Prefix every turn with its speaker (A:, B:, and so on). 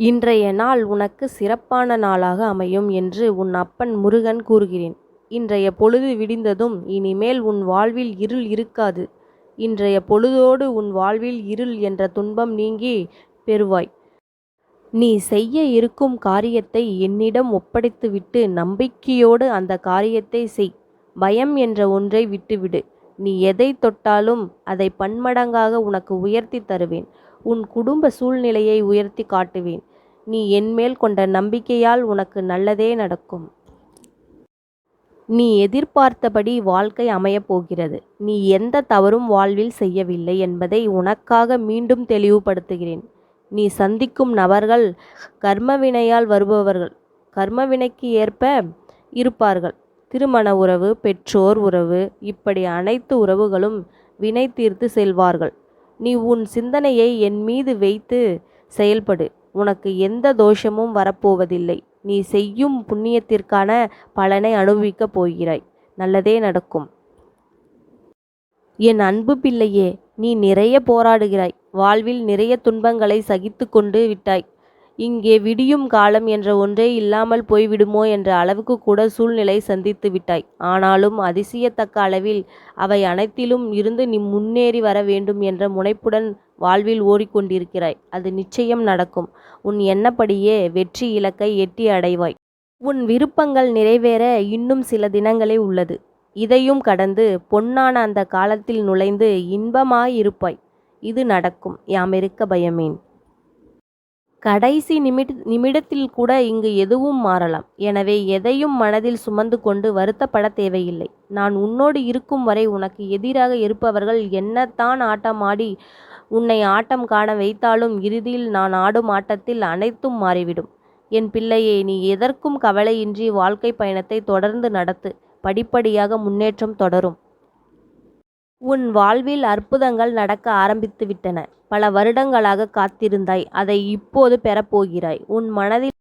A: இன்றைய நாள் உனக்கு சிறப்பான நாளாக அமையும் என்று உன் அப்பன் முருகன் கூறுகிறேன். இன்றைய பொழுது விடிந்ததும் இனிமேல் உன் வாழ்வில் இருள் இருக்காது. இன்றைய பொழுதோடு உன் வாழ்வில் இருள் என்ற துன்பம் நீங்கி பெறுவாய். நீ செய்ய இருக்கும் காரியத்தை என்னிடம் ஒப்படைத்துவிட்டு நம்பிக்கையோடு அந்த காரியத்தை செய். பயம் என்ற ஒன்றை விட்டுவிடு. நீ எதை தொட்டாலும் அதை பன்மடங்காக உனக்கு உயர்த்தி தருவேன். உன் குடும்ப சூழ்நிலையை உயர்த்தி காட்டுவேன். நீ என்மேல் கொண்ட நம்பிக்கையால் உனக்கு நல்லதே நடக்கும். நீ எதிர்பார்த்தபடி வாழ்க்கை அமையப் போகிறது. நீ எந்த தவறும் வாழ்வில் செய்யவில்லை என்பதை உனக்காக மீண்டும் தெளிவுபடுத்துகிறேன். நீ சந்திக்கும் நபர்கள் கர்மவினையால் வருபவர்கள். கர்மவினைக்கு ஏற்ப இருப்பார்கள். திருமண உறவு பெற்றோர் உறவு இப்படி அனைத்து உறவுகளும் வினை தீர்த்துச் செல்வார்கள். நீ உன் சிந்தனையை என் மீது வைத்து செயல்படு. உனக்கு எந்த தோஷமும் வரப்போவதில்லை. நீ செய்யும் புண்ணியத்திற்கான பலனை அனுபவிக்கப் போகிறாய். நல்லதே நடக்கும். என் அன்பு பிள்ளையே நீ நிறைய போராடுகிறாய். வாழ்வில் நிறைய துன்பங்களை சகித்து கொண்டு விட்டாய். இங்கே விடியும் காலம் என்ற ஒன்றே இல்லாமல் போய்விடுமோ என்ற அளவுக்குக்கூட சூழ்நிலை சந்தித்து விட்டாய். ஆனாலும் அதிசயத்தக்க அளவில் அவை அனைத்திலும் இருந்து நீ முன்னேறி வர வேண்டும் என்ற முனைப்புடன் வாழ்வில் ஓடிக்கொண்டிருக்கிறாய். அது நிச்சயம் நடக்கும். உன் எண்ணப்படியே வெற்றி இலக்கை எட்டி அடைவாய். உன் விருப்பங்கள் நிறைவேற இன்னும் சில தினங்களே உள்ளது. இதையும் கடந்து பொன்னான அந்த காலத்தில் நுழைந்து இன்பமாயிருப்பாய். இது நடக்கும். யாமிருக்க பயமேன்? கடைசி நிமிட் நிமிடத்தில் கூட இங்கு எதுவும் மாறலாம். எனவே எதையும் மனதில் சுமந்து கொண்டு வருத்தப்படத் தேவையில்லை. நான் உன்னோடு இருக்கும் வரை உனக்கு எதிராக இருப்பவர்கள் என்னத்தான் ஆட்டம் ஆடி உன்னை ஆட்டம் காண வைத்தாலும் இறுதியில் நான் ஆடும் ஆட்டத்தில் அனைத்தும் மாறிவிடும். என் பிள்ளையே நீ எதற்கும் கவலையின்றி வாழ்க்கை பயணத்தை தொடர்ந்து நடத்து. படிப்படியாக முன்னேற்றம் தொடரும். உன் வாழ்வில் அற்புதங்கள் நடக்க ஆரம்பித்துவிட்டன. பல வருடங்களாகக் காத்திருந்தாய் அதை இப்போது பெறப்போகிறாய் உன் மனதில்